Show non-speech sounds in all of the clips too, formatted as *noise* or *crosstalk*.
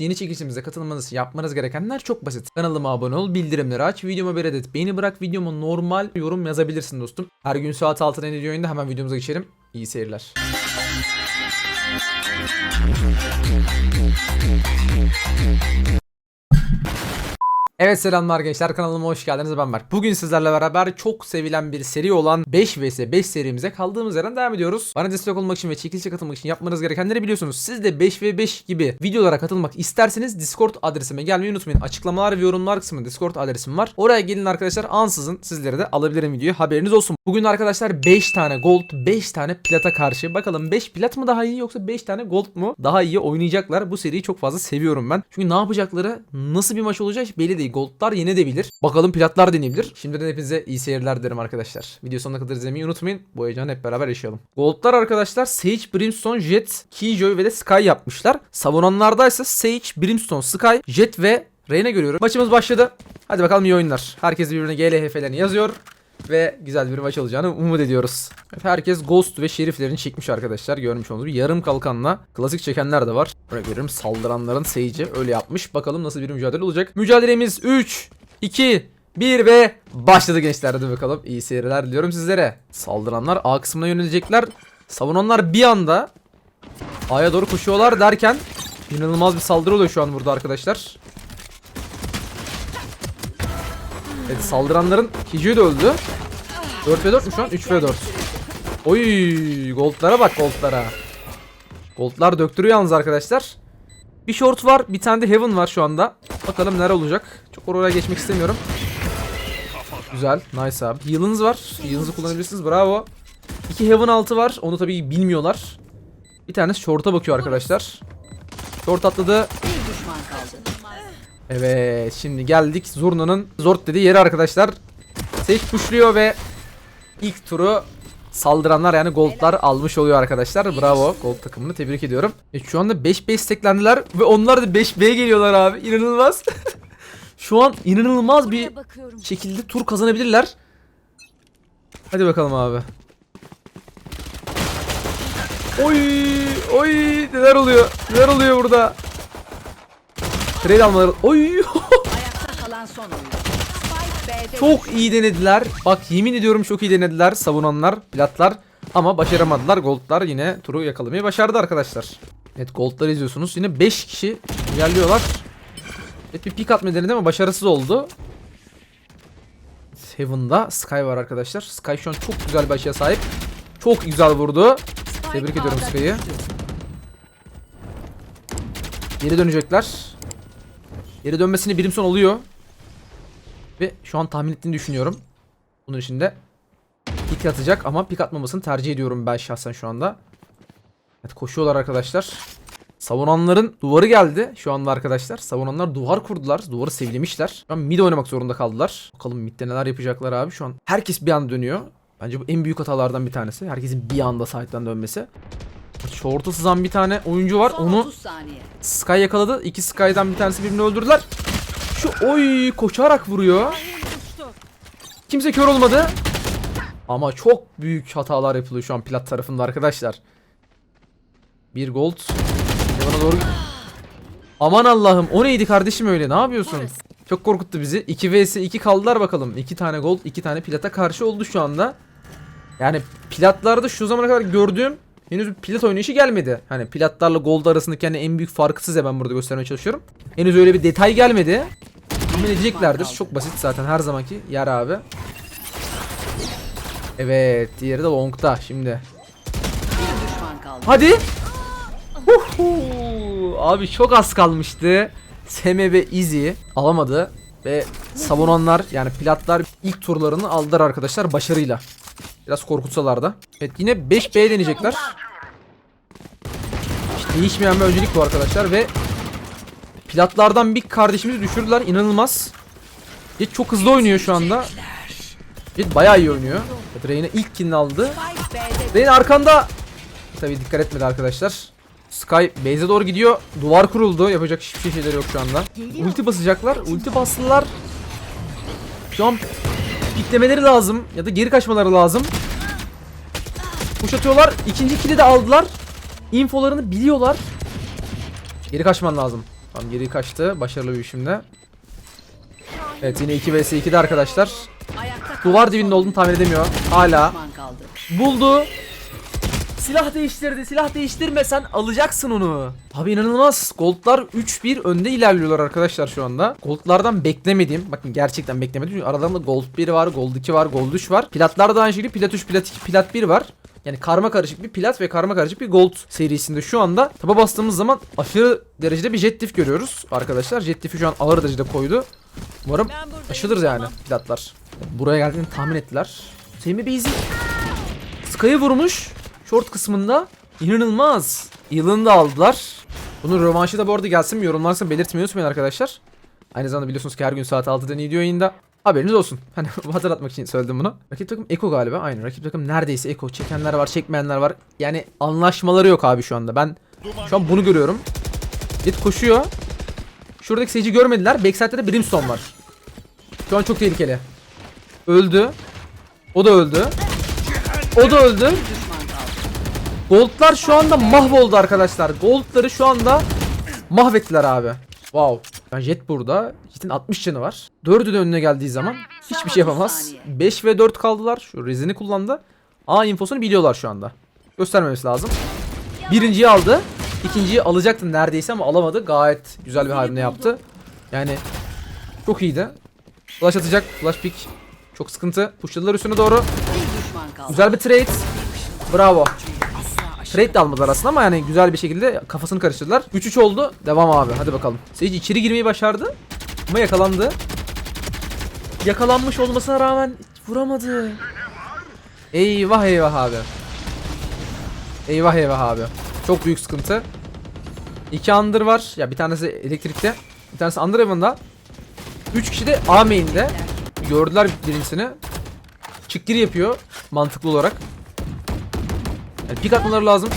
Yeni çekilişimize katılmanız yapmanız gerekenler çok basit. Kanalıma abone ol, bildirimleri aç, videoma bir adet beğeni bırak, videoma normal yorum yazabilirsin dostum. Her gün saat 6'da ne yayında hemen videomuza geçelim. İyi seyirler. Evet selamlar gençler kanalıma hoş geldiniz ben Berk. Bugün sizlerle beraber çok sevilen bir seri olan 5 vs 5 serimize kaldığımız yerden devam ediyoruz. Bana destek olmak için ve çekilişe katılmak için yapmanız gerekenleri biliyorsunuz. Siz de 5 v 5 gibi videolara katılmak isterseniz Discord adresime gelmeyi unutmayın. Açıklamalar ve yorumlar kısmında Discord adresim var. Oraya gelin arkadaşlar ansızın sizlere de alabilirim videoyu haberiniz olsun. Bugün arkadaşlar 5 tane gold 5 tane plata karşı bakalım 5 plat mı daha iyi yoksa 5 tane gold mu daha iyi oynayacaklar. Bu seriyi çok fazla seviyorum ben. Çünkü ne yapacakları nasıl bir maç olacak belli değil. Goldlar yenebilir. Bakalım platlar deneyebilir. Şimdiden hepinize iyi seyirler derim arkadaşlar. Video sonuna kadar izlemeyi unutmayın. Bu heyecanı hep beraber yaşayalım. Goldlar arkadaşlar Sage, Brimstone, Jet, Killjoy ve de Sky yapmışlar. Savunanlardaysa Sage, Brimstone, Sky, Jet ve Reyna görüyorum. Maçımız başladı. Hadi bakalım iyi oyunlar. Herkes birbirine GLHF'lerini yazıyor. Ve güzel bir maç olacağını umut ediyoruz. Evet, herkes Ghost ve Şeriflerini çekmiş arkadaşlar. Görmüş olduğunuz gibi yarım kalkanla klasik çekenler de var. Örnek veriyorum saldıranların Sage'i öyle yapmış. Bakalım nasıl bir mücadele olacak. Mücadelemiz 3, 2, 1 ve başladı gençler. Hadi bakalım iyi seyirler diliyorum sizlere. Saldıranlar A kısmına yönelecekler. Savunanlar bir anda A'ya doğru koşuyorlar derken inanılmaz bir saldırı oluyor şu an burada arkadaşlar. Evet saldıranların Kijoy da öldü. 4 ve 4 mü şu an? 3 ve 4. Oy goldlara bak goldlara. Goldlar döktürüyor yalnız arkadaşlar. Bir short var, bir tane de heaven var şu anda. Bakalım neler olacak. Çok oraya geçmek istemiyorum. Güzel, nice abi. Heal'ınız var. Heal'ınızı kullanabilirsiniz. Bravo. İki heaven altı var. Onu tabii bilmiyorlar. Bir tanesi short'a bakıyor arkadaşlar. Short atladı. Evet şimdi geldik Zurna'nın Zort dediği yere arkadaşlar. Sage pushluyor ve ilk turu saldıranlar yani goldlar almış oluyor arkadaşlar. Bravo gold takımını tebrik ediyorum. E, şu anda 5B steklendiler ve onlar da 5B geliyorlar abi. İnanılmaz. *laughs* şu an inanılmaz bir şekilde tur kazanabilirler. Hadi bakalım abi. Oy oy neler oluyor? Neler oluyor burada? Trade almaları. Oy Ayakta kalan son oyuncu. Spike B'de çok iyi denediler. Bak yemin ediyorum çok iyi denediler savunanlar, platlar ama başaramadılar. Goldlar yine turu yakalamayı başardı arkadaşlar. Evet goldlar izliyorsunuz. Yine 5 kişi ilerliyorlar. Evet bir pick atma denedi ama başarısız oldu. Heaven'da Sky var arkadaşlar. Sky şu an çok güzel bir açıya sahip. Çok güzel vurdu. Tebrik ediyorum Sky'ı. Geri dönecekler. Geri dönmesini birim son oluyor. Ve şu an tahmin ettiğini düşünüyorum. Bunun içinde pik atacak ama pik atmamasını tercih ediyorum ben şahsen şu anda. Evet koşuyorlar arkadaşlar. Savunanların duvarı geldi şu anda arkadaşlar. Savunanlar duvar kurdular. Duvarı sevlemişler. Şu an mid oynamak zorunda kaldılar. Bakalım midde neler yapacaklar abi şu an. Herkes bir anda dönüyor. Bence bu en büyük hatalardan bir tanesi. Herkesin bir anda sahipten dönmesi. Short'a sızan bir tane oyuncu var. Onu 30 saniye. Sky yakaladı. İki Sky'dan bir tanesi birbirini öldürdüler. Şu oy koşarak vuruyor. Kimse kör olmadı. Ama çok büyük hatalar yapılıyor şu an plat tarafında arkadaşlar. Bir gold. Bana doğru. Aman Allah'ım o neydi kardeşim öyle ne yapıyorsun? Çok korkuttu bizi. 2 vs 2 kaldılar bakalım. 2 tane gold 2 tane plata karşı oldu şu anda. Yani platlarda şu zamana kadar gördüğüm henüz bir plat oynayışı gelmedi. Hani platlarla gold arasındaki hani en büyük farkı size ben burada göstermeye çalışıyorum. Henüz öyle bir detay gelmedi. Tahmin edeceklerdir. Çok basit zaten her zamanki yer abi. Evet diğeri de long'da şimdi. Hadi. Huhu. Abi çok az kalmıştı. SMB Easy alamadı. Ve savunanlar yani platlar ilk turlarını aldılar arkadaşlar başarıyla. Biraz korkutsalar da. Evet yine 5B deneyecekler. Hiç değişmeyen bir öncelik bu arkadaşlar ve platlardan bir kardeşimizi düşürdüler inanılmaz. Jet çok hızlı oynuyor şu anda. Jet bayağı iyi oynuyor. Evet, Reyna ilk killini aldı. Reyna arkanda. Tabii dikkat etmedi arkadaşlar. Sky base'e doğru gidiyor. Duvar kuruldu. Yapacak hiçbir şeyleri yok şu anda. Ulti basacaklar. Ulti bastılar. Şu piklemeleri lazım. Ya da geri kaçmaları lazım. Push atıyorlar. İkinci kili de aldılar. Infolarını biliyorlar. Geri kaçman lazım. Tamam geri kaçtı. Başarılı bir biçimde. Evet yine 2 vs 2'de arkadaşlar. Duvar dibinde olduğunu tahmin edemiyor. Hala. Buldu. Silah değiştirdi. Silah değiştirmesen alacaksın onu. Abi inanılmaz. Goldlar 3-1 önde ilerliyorlar arkadaşlar şu anda. Goldlardan beklemediğim, bakın gerçekten beklemedim. Çünkü aralarında Gold 1 var, Gold 2 var, Gold 3 var. Platlar da aynı şekilde Plat 3, Plat 2, Plat 1 var. Yani karma karışık bir plat ve karma karışık bir gold serisinde şu anda taba bastığımız zaman aşırı derecede bir jet diff görüyoruz arkadaşlar. Jet diff'i şu an ağır derecede koydu. Umarım aşılırız yani platlar. Buraya geldiğini tahmin ettiler. Semi Beyzi Sky'ı vurmuş short kısmında. İnanılmaz. Yılını da aldılar. Bunun rövanşı da bu arada gelsin mi yorumlarsa belirtmeyi unutmayın arkadaşlar. Aynı zamanda biliyorsunuz ki her gün saat 6'da ne diyor yayında. Haberiniz olsun. *laughs* Hani hatırlatmak için söyledim bunu. Rakip takım Eko galiba. Aynen rakip takım neredeyse Eko. Çekenler var çekmeyenler var. Yani anlaşmaları yok abi şu anda. Ben şu an bunu görüyorum. Jet koşuyor. Şuradaki seyirci görmediler. Backside'de de Brimstone var. Şu an çok tehlikeli. Öldü. O da öldü. O da öldü. Goldlar şu anda mahvoldu arkadaşlar. Goldları şu anda mahvettiler abi. Wow. Yani Jet burada. Jet'in 60 canı var. 4'ü de önüne geldiği zaman hiçbir şey yapamaz. saniye. 5 ve 4 kaldılar. Şu rezini kullandı. A infosunu biliyorlar şu anda. Göstermemesi lazım. Birinciyi aldı. İkinciyi alacaktı neredeyse ama alamadı. Gayet güzel bir hamle yaptı. Yani çok iyiydi. Flash atacak. Flash pick. Çok sıkıntı. Pushladılar üstüne doğru. Güzel bir trade. Bravo. Trade de almadılar aslında ama yani güzel bir şekilde kafasını karıştırdılar. 3-3 oldu. Devam abi. Hadi bakalım. Sage içeri girmeyi başardı. Ama yakalandı. Yakalanmış olmasına rağmen vuramadı. Eyvah eyvah abi. Eyvah eyvah abi. Çok büyük sıkıntı. İki under var. Ya bir tanesi elektrikte. Bir tanesi under heaven'da. Üç kişi de A main'de. Gördüler birincisini. Çık gir yapıyor mantıklı olarak. Yani pik atmaları lazım.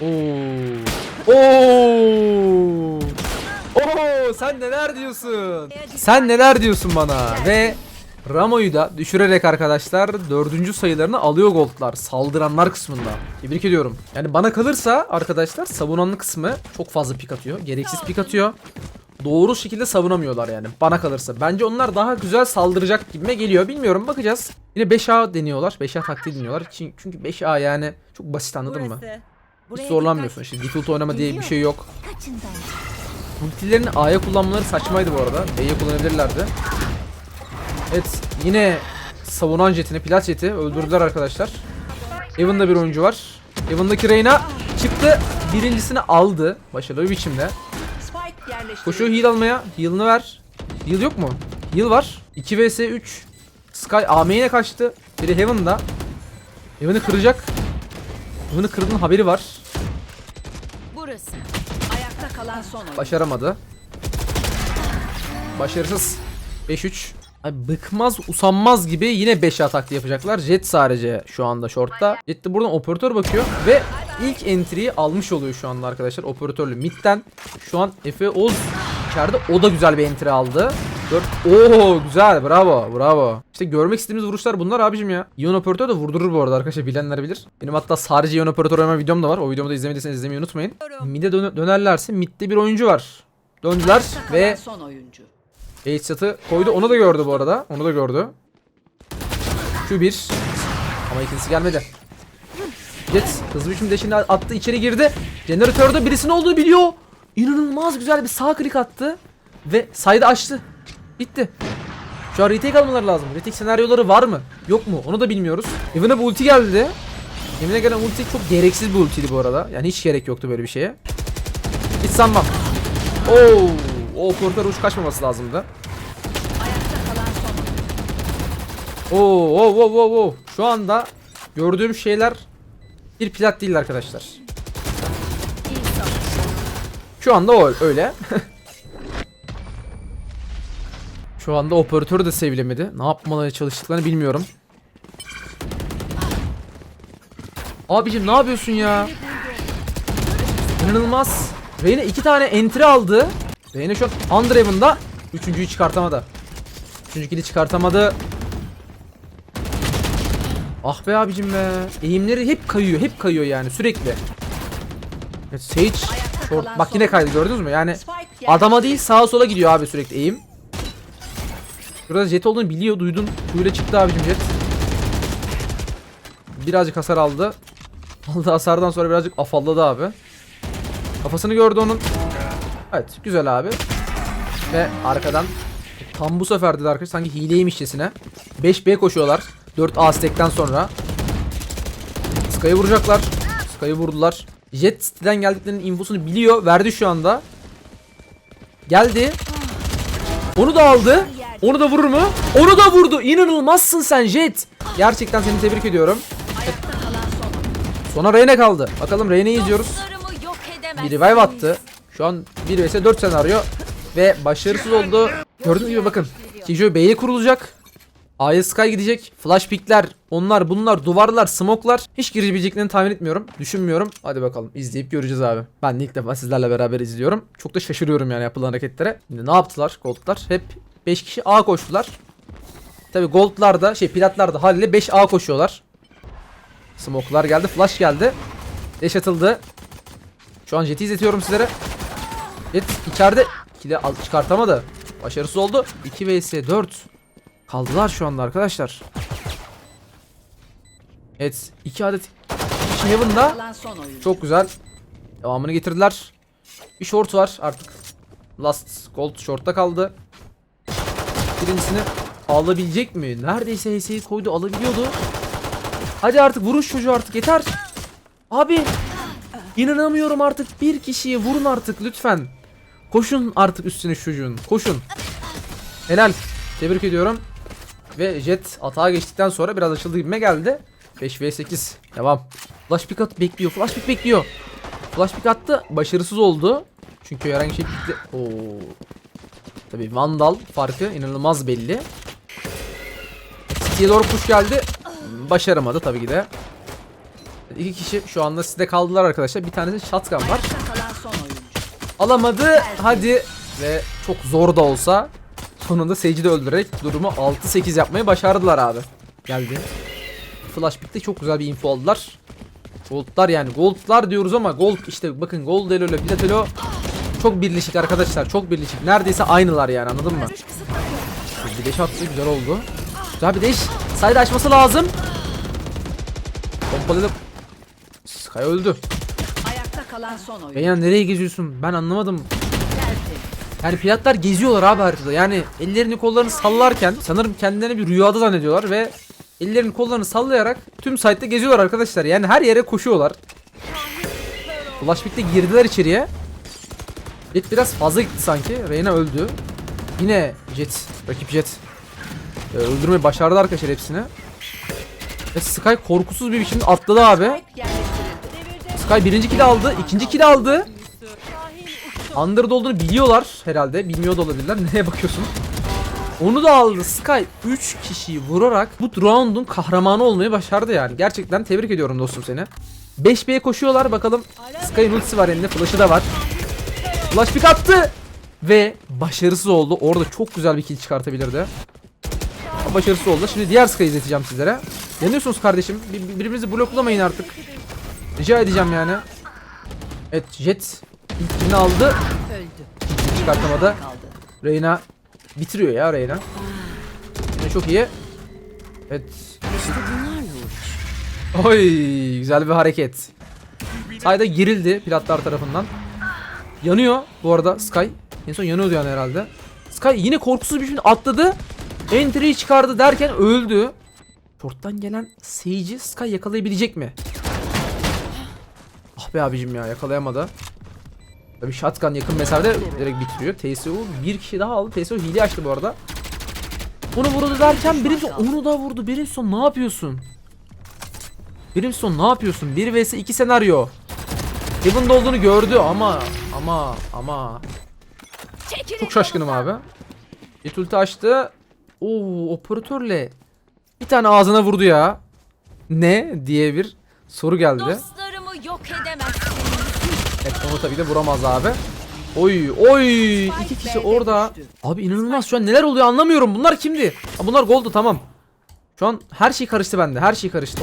Oo. Oo. Oo, sen neler diyorsun? Sen neler diyorsun bana? Ve Ramo'yu da düşürerek arkadaşlar dördüncü sayılarını alıyor goldlar saldıranlar kısmında. Tebrik ediyorum. Yani bana kalırsa arkadaşlar savunanlı kısmı çok fazla pik atıyor. Gereksiz pik atıyor. Doğru şekilde savunamıyorlar yani bana kalırsa. Bence onlar daha güzel saldıracak gibime geliyor. Bilmiyorum bakacağız. Yine 5A deniyorlar. 5A taktiği deniyorlar. Çünkü 5A yani çok basit anladın mı? Hiç zorlanmıyorsun. İşte default oynama diye bir şey yok. Ultilerini A'ya kullanmaları saçmaydı bu arada. B'ye kullanabilirlerdi. Evet yine savunan jetini, plat jeti öldürdüler arkadaşlar. Evan'da bir oyuncu var. Evan'daki Reyna çıktı. Birincisini aldı. Başarılı bir biçimde. Koşuyor heal almaya. Heal'ını ver. Heal yok mu? Heal var. 2 vs 3. Sky A main'e kaçtı. Biri Heaven'da. Heaven'ı kıracak. Heaven'ı kırdığının haberi var. Burası. Ayakta kalan son oyun. Başaramadı. Başarısız. 5-3. Abi bıkmaz usanmaz gibi yine 5 atak yapacaklar. Jet sadece şu anda shortta. Jet de buradan operatör bakıyor ve ilk entry'yi almış oluyor şu anda arkadaşlar. Operatörlü midden. Şu an Efe Oz içeride o da güzel bir entry aldı. 4. Oo güzel bravo bravo. İşte görmek istediğimiz vuruşlar bunlar abicim ya. Ion operatör de vurdurur bu arada arkadaşlar bilenler bilir. Benim hatta sadece Ion operatör oynama videom da var. O videomu da izlemediyseniz izlemeyi unutmayın. Mid'e dön- dönerlerse mid'de bir oyuncu var. Döndüler ve son oyuncu. Headshot'ı koydu. Onu da gördü bu arada. Onu da gördü. Şu bir. Ama ikincisi gelmedi. Jet hızlı biçimde şimdi attı içeri girdi. Jeneratörde birisinin olduğunu biliyor. İnanılmaz güzel bir sağ klik attı. Ve saydı açtı. Bitti. Şu an retake almaları lazım. Retake senaryoları var mı? Yok mu? Onu da bilmiyoruz. Evan'a bu ulti geldi. Evan'a gelen ulti çok gereksiz bir ultiydi bu arada. Yani hiç gerek yoktu böyle bir şeye. Hiç sanmam. Oo, o operatör uç kaçmaması lazımdı. Oo, oo, oo, oo, oo. Şu anda gördüğüm şeyler bir plat değil arkadaşlar. Şu anda o öyle. *laughs* Şu anda operatörü de sevilemedi. Ne yapmaları çalıştıklarını bilmiyorum. Abicim ne yapıyorsun ya? İnanılmaz. Reyna iki tane entry aldı. Reyna şu an Underhaven'da. Üçüncüyü çıkartamadı. Üçüncü kili çıkartamadı. Ah be abicim be. Eğimleri hep kayıyor. Hep kayıyor yani sürekli. Evet, Sage. Short. Bak yine kaydı gördünüz mü? Yani Adama değil sağa sola gidiyor abi sürekli eğim. Burada jet olduğunu biliyor duydun. Kuyuyla çıktı abicim jet. Birazcık hasar aldı. *laughs* Aldığı hasardan sonra birazcık afalladı abi. Kafasını gördü onun. Evet güzel abi. Ve arkadan tam bu sefer de arkadaşlar sanki hileymişçesine 5B koşuyorlar. 4A stack'ten sonra. Sky'ı vuracaklar. Sky'ı vurdular. Jet City'den geldiklerinin infosunu biliyor. Verdi şu anda. Geldi. Onu da aldı. Onu da vurur mu? Onu da vurdu. İnanılmazsın sen Jet. Gerçekten seni tebrik ediyorum. Sonra Reyna kaldı. Bakalım Reyna'yı izliyoruz. Bir revive attı. Şu an 1 vs 4 senaryo. Ve başarısız oldu. Gördüğünüz gibi bakın. Kijo B'ye kurulacak. A'ya Sky gidecek. Flash pickler, onlar bunlar, duvarlar, smoklar. Hiç girebileceklerini tahmin etmiyorum. Düşünmüyorum. Hadi bakalım izleyip göreceğiz abi. Ben ilk defa sizlerle beraber izliyorum. Çok da şaşırıyorum yani yapılan hareketlere. Şimdi ne yaptılar Gold'lar? Hep 5 kişi A koştular. Tabi Gold'lar da şey Platlar da haliyle 5 A koşuyorlar. Smoklar geldi. Flash geldi. Deş atıldı. Şu an Jet'i izletiyorum sizlere. Jet içeride kili çıkartamadı. Başarısız oldu. 2 vs 4. Kaldılar şu anda arkadaşlar. Evet 2 adet Heaven'da. Çok güzel. Devamını getirdiler. Bir short var artık. Last gold short'ta kaldı. Birincisini alabilecek mi? Neredeyse HS'yi koydu alabiliyordu. Hadi artık vuruş çocuğu artık yeter. Abi inanamıyorum artık bir kişiyi vurun artık lütfen. Koşun artık üstüne çocuğun. Koşun. Helal. Tebrik ediyorum. Ve Jet atağa geçtikten sonra biraz açıldı gibime geldi. 5 v 8. Devam. Flash pick at bekliyor. Flash pick bekliyor. Flash pick attı. Başarısız oldu. Çünkü herhangi bir şey gitti. Oo. Tabii Vandal farkı inanılmaz belli. City'ye doğru push geldi. Başaramadı tabii ki de. İki kişi şu anda sizde kaldılar arkadaşlar. Bir tanesi shotgun var. Alamadı. Hadi. Ve çok zor da olsa sonunda Sage'i de öldürerek durumu 6-8 yapmayı başardılar abi. Geldi. Flash bitti. Çok güzel bir info aldılar. Gold'lar yani. Gold'lar diyoruz ama gold işte bakın gold elo ile plat elo çok birleşik arkadaşlar. Çok birleşik. Neredeyse aynılar yani anladın mı? Bir deş attı. Güzel oldu. Güzel bir deş. Side açması lazım. Pompalı Sky öldü. Ayakta kalan son oyuncu. Reyna nereye geziyorsun? Ben anlamadım. Yani piratlar geziyorlar abi haritada. Yani ellerini kollarını sallarken sanırım kendilerini bir rüyada zannediyorlar ve ellerini kollarını sallayarak tüm site'de geziyorlar arkadaşlar. Yani her yere koşuyorlar. Flash pick'te girdiler içeriye. Jet biraz fazla gitti sanki. Reyna öldü. Yine Jet, rakip Jet. Ee, öldürmeyi başardı arkadaşlar hepsini. Ve Sky korkusuz bir biçimde atladı abi. Sky birinci kill aldı, ikinci kill aldı. Under'da olduğunu biliyorlar herhalde. Bilmiyor da olabilirler. *laughs* Neye bakıyorsun? Onu da aldı. Sky 3 kişiyi vurarak bu round'un kahramanı olmayı başardı yani. Gerçekten tebrik ediyorum dostum seni. 5B'ye koşuyorlar bakalım. Sky'ın ultisi var elinde. Flash'ı da var. Flash pick attı. Ve başarısız oldu. Orada çok güzel bir kill çıkartabilirdi. Başarısız oldu. Şimdi diğer Sky'ı izleteceğim sizlere. Yanıyorsunuz kardeşim. Bir- birbirinizi bloklamayın artık. Rica edeceğim yani. Evet Jet ilk aldı. Çıkartamadı. Kaldı. Reyna bitiriyor ya Reyna. Yine çok iyi. Evet. Oy güzel bir hareket. Sayda girildi pilotlar tarafından. Yanıyor bu arada Sky. En son yanıyordu yani herhalde. Sky yine korkusuz bir şekilde atladı. Entry'yi çıkardı derken öldü. Short'tan gelen Sage'i Sky yakalayabilecek mi? Ah be abicim ya yakalayamadı. Tabii shotgun yakın mesafede direkt bitiriyor. TSU bir kişi daha aldı. TSU hile açtı bu arada. Onu vurdu derken Brimstone onu da vurdu. Brimstone ne yapıyorsun? Brimstone ne yapıyorsun? 1 vs 2 senaryo. Heaven'da olduğunu gördü ama ama ama çok şaşkınım abi. Jet ulti açtı. Oo operatörle bir tane ağzına vurdu ya. Ne diye bir soru geldi. Dostlarımı yok edemezsiniz. Evet onu tabii de vuramaz abi. Oy oy iki kişi orada. Abi inanılmaz şu an neler oluyor anlamıyorum. Bunlar kimdi? Ha, bunlar Gold'u tamam. Şu an her şey karıştı bende. Her şey karıştı.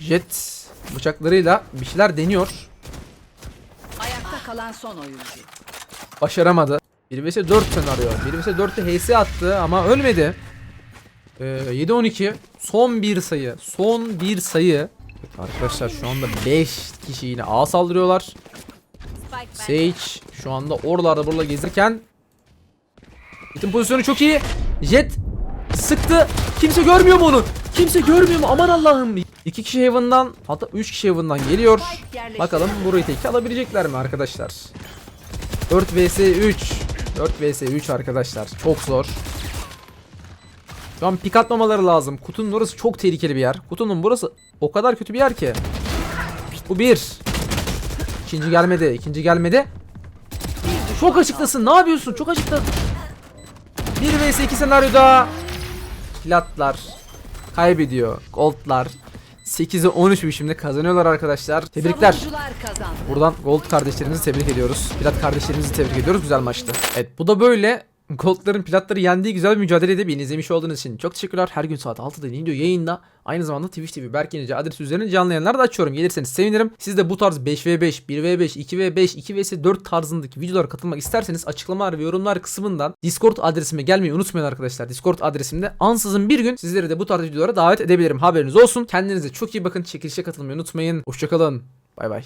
Jet bıçaklarıyla bir şeyler deniyor. Ayakta kalan son oyuncu. Başaramadı. 1 vs 4 senaryo. 1 vs 4'te HS attı ama ölmedi. Ee, 7-12. Son bir sayı. Son bir sayı. Arkadaşlar şu anda 5 kişi yine A saldırıyorlar. Sage şu anda oralarda burada gezirken Jet'in pozisyonu çok iyi. Jet sıktı. Kimse görmüyor mu onu? Kimse görmüyor mu? Aman Allah'ım. İki kişi Heaven'dan hatta 3 kişi Heaven'dan geliyor. Bakalım burayı tek alabilecekler mi arkadaşlar? 4 vs 3. 4 vs 3 arkadaşlar. Çok zor. Şu an pik atmamaları lazım. Kutunun orası çok tehlikeli bir yer. Kutunun burası o kadar kötü bir yer ki. Bu bir. İkinci gelmedi. ikinci gelmedi. Çok açıktasın. Ne yapıyorsun? Çok açıkta. 1 vs 2 senaryoda Platlar kaybediyor. Goldlar 8'e 13 biçimde kazanıyorlar arkadaşlar. Tebrikler. Buradan Gold kardeşlerimizi tebrik ediyoruz. Plat kardeşlerimizi tebrik ediyoruz. Güzel maçtı. Evet bu da böyle. Gold'ların platları yendiği güzel bir mücadelede beni izlemiş olduğunuz için çok teşekkürler. Her gün saat 6'da video yayında. Aynı zamanda Twitch TV Berk Yenici adresi üzerinden canlı yayınlar da açıyorum. Gelirseniz sevinirim. Siz de bu tarz 5v5, 1v5, 2v5, 2vs4 tarzındaki videolara katılmak isterseniz açıklamalar ve yorumlar kısmından Discord adresime gelmeyi unutmayın arkadaşlar. Discord adresimde ansızın bir gün sizleri de bu tarz videolara davet edebilirim. Haberiniz olsun. Kendinize çok iyi bakın. Çekilişe katılmayı unutmayın. Hoşçakalın. Bay bay.